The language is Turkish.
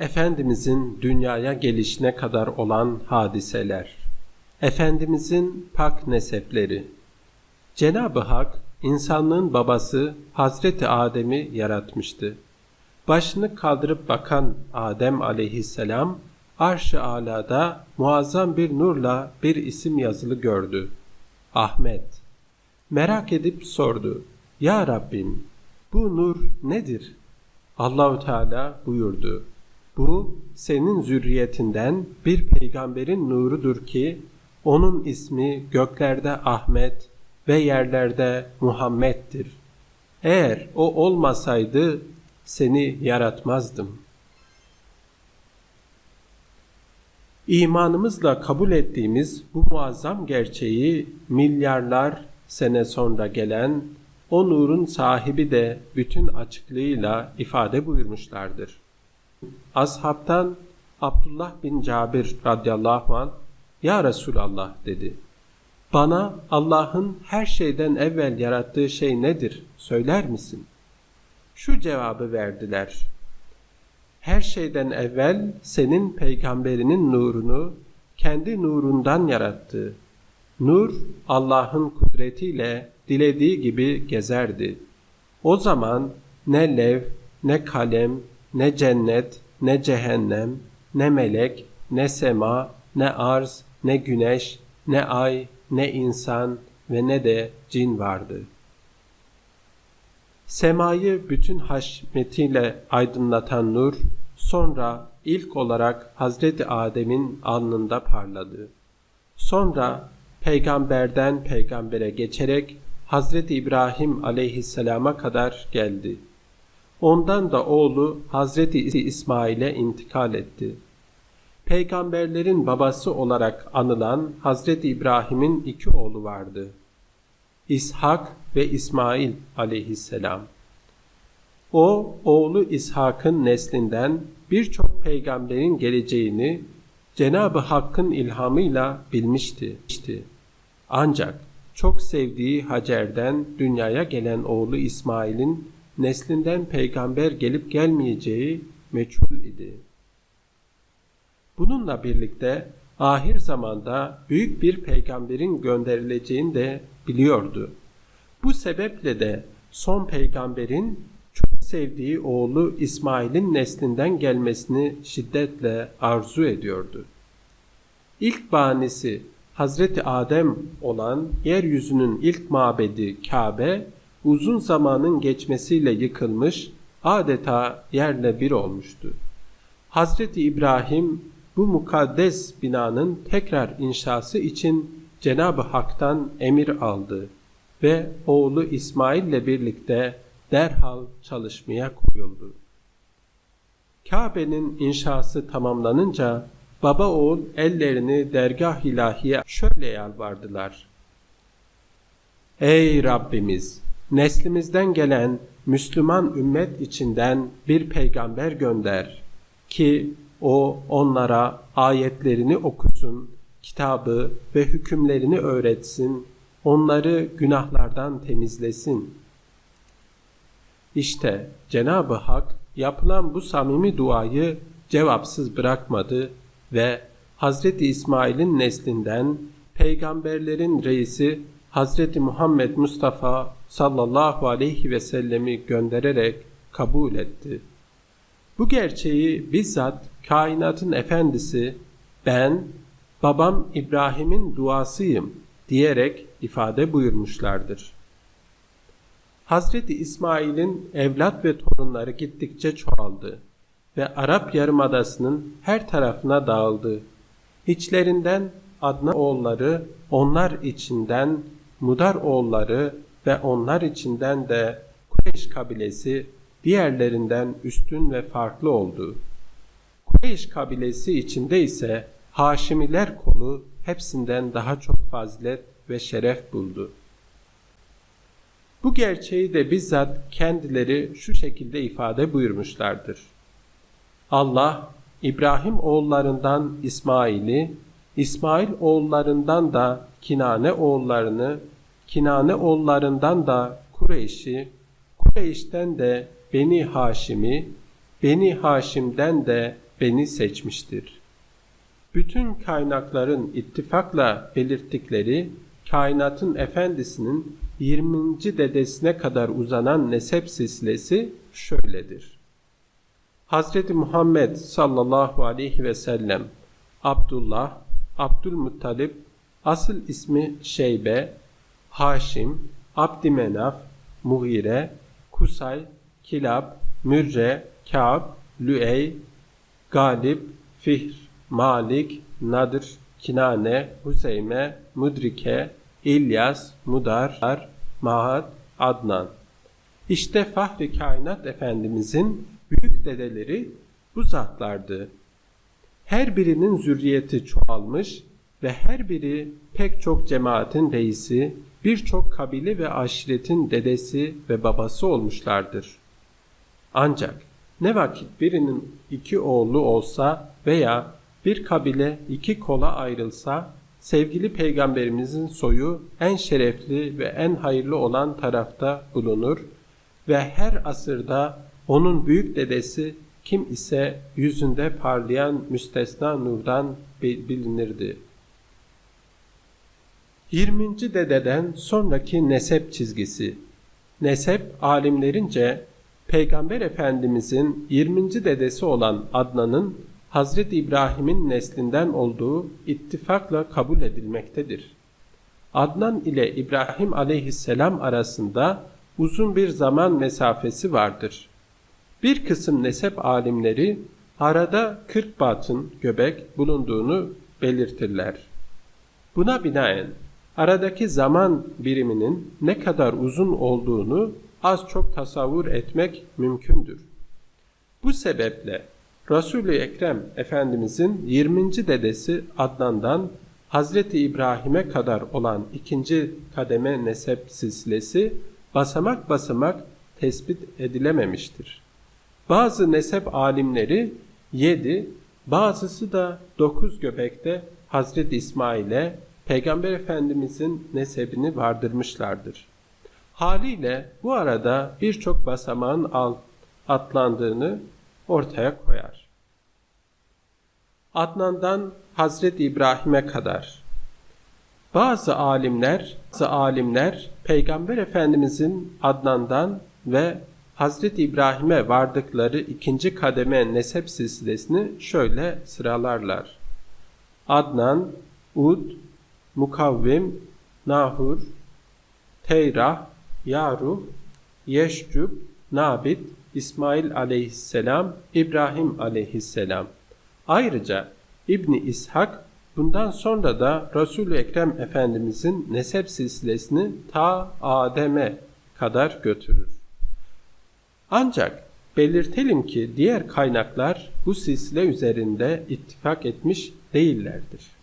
Efendimizin dünyaya gelişine kadar olan hadiseler, Efendimizin pak nesepleri. Cenab-ı Hak insanlığın babası Hazreti Adem'i yaratmıştı. Başını kaldırıp bakan Adem aleyhisselam arş-ı alada muazzam bir nurla bir isim yazılı gördü. Ahmet. Merak edip sordu. Ya Rabbim bu nur nedir? Allahu Teala buyurdu. Bu senin zürriyetinden bir peygamberin nurudur ki onun ismi göklerde Ahmet ve yerlerde Muhammed'dir. Eğer o olmasaydı seni yaratmazdım. İmanımızla kabul ettiğimiz bu muazzam gerçeği milyarlar sene sonra gelen o nurun sahibi de bütün açıklığıyla ifade buyurmuşlardır. Ashabtan Abdullah bin Cabir radıyallahu anh Ya Resulallah dedi. Bana Allah'ın her şeyden evvel yarattığı şey nedir söyler misin? Şu cevabı verdiler. Her şeyden evvel senin peygamberinin nurunu kendi nurundan yarattı. Nur Allah'ın kudretiyle dilediği gibi gezerdi. O zaman ne lev, ne kalem, ne cennet, ne cehennem, ne melek, ne sema, ne arz, ne güneş, ne ay, ne insan ve ne de cin vardı. Semayı bütün haşmetiyle aydınlatan nur, sonra ilk olarak Hazreti Adem'in alnında parladı. Sonra peygamberden peygambere geçerek Hazreti İbrahim aleyhisselama kadar geldi. Ondan da oğlu Hazreti İsmail'e intikal etti. Peygamberlerin babası olarak anılan Hazreti İbrahim'in iki oğlu vardı. İshak ve İsmail aleyhisselam. O, oğlu İshak'ın neslinden birçok peygamberin geleceğini Cenab-ı Hakk'ın ilhamıyla bilmişti. Ancak çok sevdiği Hacer'den dünyaya gelen oğlu İsmail'in neslinden peygamber gelip gelmeyeceği meçhul idi. Bununla birlikte ahir zamanda büyük bir peygamberin gönderileceğini de biliyordu. Bu sebeple de son peygamberin çok sevdiği oğlu İsmail'in neslinden gelmesini şiddetle arzu ediyordu. İlk banisi Hazreti Adem olan yeryüzünün ilk mabedi Kabe uzun zamanın geçmesiyle yıkılmış, adeta yerle bir olmuştu. Hazreti İbrahim bu mukaddes binanın tekrar inşası için Cenab-ı Hak'tan emir aldı ve oğlu İsmail ile birlikte derhal çalışmaya koyuldu. Kabe'nin inşası tamamlanınca baba oğul ellerini dergah ilahiye şöyle yalvardılar. Ey Rabbimiz! Neslimizden gelen Müslüman ümmet içinden bir peygamber gönder ki o onlara ayetlerini okusun, kitabı ve hükümlerini öğretsin, onları günahlardan temizlesin. İşte Cenab-ı Hak yapılan bu samimi duayı cevapsız bırakmadı ve Hazreti İsmail'in neslinden peygamberlerin reisi Hazreti Muhammed Mustafa sallallahu aleyhi ve sellemi göndererek kabul etti. Bu gerçeği bizzat kainatın efendisi ben babam İbrahim'in duasıyım diyerek ifade buyurmuşlardır. Hazreti İsmail'in evlat ve torunları gittikçe çoğaldı ve Arap Yarımadası'nın her tarafına dağıldı. İçlerinden Adnan oğulları, onlar içinden Mudar oğulları ve onlar içinden de Kureyş kabilesi diğerlerinden üstün ve farklı oldu. Kureyş kabilesi içinde ise Haşimiler kolu hepsinden daha çok fazilet ve şeref buldu. Bu gerçeği de bizzat kendileri şu şekilde ifade buyurmuşlardır. Allah İbrahim oğullarından İsmail'i, İsmail oğullarından da Kinane oğullarını, Kinane oğullarından da Kureyş'i, Kureyş'ten de Beni Haşim'i, Beni Haşim'den de beni seçmiştir. Bütün kaynakların ittifakla belirttikleri kainatın efendisinin 20. dedesine kadar uzanan nesep silsilesi şöyledir. Hazreti Muhammed sallallahu aleyhi ve sellem Abdullah, Abdülmuttalip, asıl ismi Şeybe, Haşim, Abdümenaf, Mughire, Kusay, Kilab, Mürre, Ka'b, Lüey, Galip, Fihr, Malik, Nadir, Kinane, Huseyme, Mudrike, İlyas, Mudar, Mahad, Adnan. İşte Fahri Kainat Efendimizin büyük dedeleri bu zatlardı. Her birinin zürriyeti çoğalmış ve her biri pek çok cemaatin reisi, birçok kabile ve aşiretin dedesi ve babası olmuşlardır. Ancak ne vakit birinin iki oğlu olsa veya bir kabile iki kola ayrılsa, sevgili peygamberimizin soyu en şerefli ve en hayırlı olan tarafta bulunur ve her asırda onun büyük dedesi kim ise yüzünde parlayan müstesna nurdan bilinirdi. 20. dededen sonraki nesep çizgisi. Nesep alimlerince Peygamber Efendimizin 20. dedesi olan Adnan'ın Hazreti İbrahim'in neslinden olduğu ittifakla kabul edilmektedir. Adnan ile İbrahim aleyhisselam arasında uzun bir zaman mesafesi vardır. Bir kısım nesep alimleri arada 40 batın göbek bulunduğunu belirtirler. Buna binaen aradaki zaman biriminin ne kadar uzun olduğunu az çok tasavvur etmek mümkündür. Bu sebeple Resul-i Ekrem Efendimizin 20. dedesi Adnan'dan Hazreti İbrahim'e kadar olan ikinci kademe nesep silsilesi basamak basamak tespit edilememiştir. Bazı nesep alimleri 7, bazısı da 9 göbekte Hazreti İsmail'e Peygamber Efendimizin nesebini vardırmışlardır. Haliyle bu arada birçok basamağın atlandığını ortaya koyar. Adnan'dan Hazreti İbrahim'e kadar bazı alimler, bazı alimler Peygamber Efendimizin Adnan'dan ve Hazreti İbrahim'e vardıkları ikinci kademe nesep silsilesini şöyle sıralarlar. Adnan, Ud, Mukavvim, Nahur, Teyrah, Yaruh, Yeşcub, Nabit, İsmail aleyhisselam, İbrahim aleyhisselam. Ayrıca İbni İshak bundan sonra da Resul-i Ekrem Efendimizin nesep silsilesini ta Adem'e kadar götürür. Ancak belirtelim ki diğer kaynaklar bu silsile üzerinde ittifak etmiş değillerdir.